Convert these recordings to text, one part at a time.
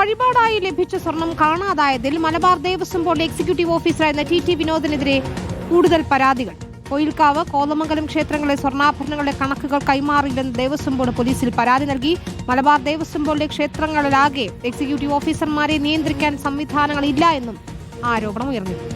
വഴിപാടായി ലഭിച്ച സ്വർണം കാണാതായതിൽ മലബാർ ദേവസ്വം ബോർഡ് എക്സിക്യൂട്ടീവ് ഓഫീസറായിരുന്ന ടി ടി വിനോദിനെതിരെ കൂടുതൽ പരാതികൾ. കോയിൽക്കാവ് കോതമംഗലം ക്ഷേത്രങ്ങളിലെ സ്വർണാഭരണങ്ങളുടെ കണക്കുകൾ കൈമാറില്ലെന്ന് ദേവസ്വം ബോർഡ് പോലീസിൽ പരാതി നൽകി. മലബാർ ദേവസ്വം ബോർഡിലെ ക്ഷേത്രങ്ങളിലാകെ എക്സിക്യൂട്ടീവ് ഓഫീസർമാരെ നിയന്ത്രിക്കാൻ സംവിധാനങ്ങളില്ല എന്നും ആരോപണം ഉയർന്നിരുന്നു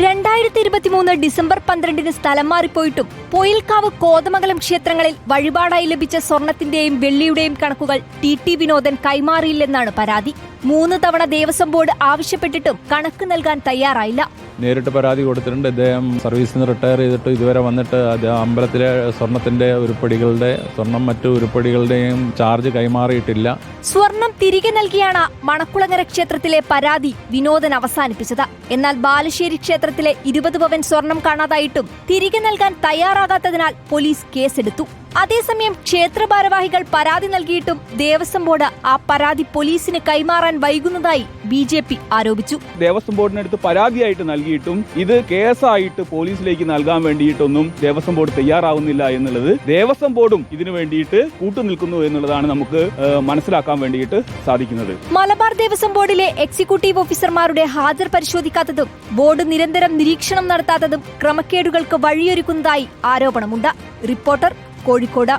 രണ്ടായിരത്തി ഇരുപത്തിമൂന്ന് ഡിസംബർ പന്ത്രണ്ടിന് സ്ഥലം മാറിപ്പോയിട്ടും പൊയിൽക്കാവ് കോതമംഗലം ക്ഷേത്രങ്ങളിൽ വഴിപാടായി ലഭിച്ച സ്വർണത്തിന്റെയും വെള്ളിയുടെയും കണക്കുകൾ ടി ടി വിനോദൻ കൈമാറിയില്ലെന്നാണ് പരാതി. മൂന്ന് തവണ ദേവസ്വം ബോർഡ് ആവശ്യപ്പെട്ടിട്ടും കണക്ക് നൽകാൻ തയ്യാറായില്ല. നേരിട്ട് പരാതി കൊടുത്തിട്ടുണ്ട്. ഇദ്ദേഹം സർവീസിൽ നിന്ന് റിട്ടയർ ചെയ്തിട്ട് ഇതുവരെ വന്നിട്ട് അമ്പലത്തിലെ സ്വർണത്തിന്റെ ഉരുപ്പടികളുടെ സ്വർണം മറ്റു ഉരുപ്പടികളുടെയും ചാർജ് കൈമാറിയിട്ടില്ല. സ്വർണം തിരികെ നൽകിയാണ് മണക്കുളങ്ങര ക്ഷേത്രത്തിലെ പരാതി വിനോദൻ അവസാനിപ്പിച്ചത്. എന്നാൽ ബാലുശ്ശേരി ക്ഷേത്രത്തിലെ ഇരുപത് പവൻ സ്വർണം കാണാതായിട്ടും തിരികെ നൽകാൻ തയ്യാറാകാത്തതിനാൽ പോലീസ് കേസെടുത്തു. അതേസമയം ക്ഷേത്ര ഭാരവാഹികൾ പരാതി നൽകിയിട്ടും ദേവസ്വം ബോർഡ് ആ പരാതി പോലീസിന് കൈമാറാൻ വൈകുന്നതായി ബി ജെ പി ആരോപിച്ചു. ദേവസ്വം ബോർഡിനടുത്ത് പരാതിയായിട്ട് നൽകിയിട്ടും ഇത് കേസായിട്ട് പോലീസിലേക്ക് നൽകാൻ വേണ്ടിയിട്ടൊന്നും ദേവസ്വം ബോർഡ് തയ്യാറാവുന്നില്ല എന്നുള്ളത് ദേവസ്വം ബോർഡും ഇതിനു വേണ്ടിയിട്ട് കൂട്ടുനിൽക്കുന്നു എന്നുള്ളതാണ് നമുക്ക് മനസ്സിലാക്കാൻ വേണ്ടിയിട്ട് സാധിക്കുന്നത്. മലബാർ ദേവസ്വം ബോർഡിലെ എക്സിക്യൂട്ടീവ് ഓഫീസർമാരുടെ ഹാജർ പരിശോധിക്കാത്തതും ബോർഡ് നിരന്തരം നിരീക്ഷണം നടത്താത്തതും ക്രമക്കേടുകൾക്ക് വഴിയൊരുക്കുന്നതായി ആരോപണമുണ്ട്. റിപ്പോർട്ടർ കോഴിക്കോട്.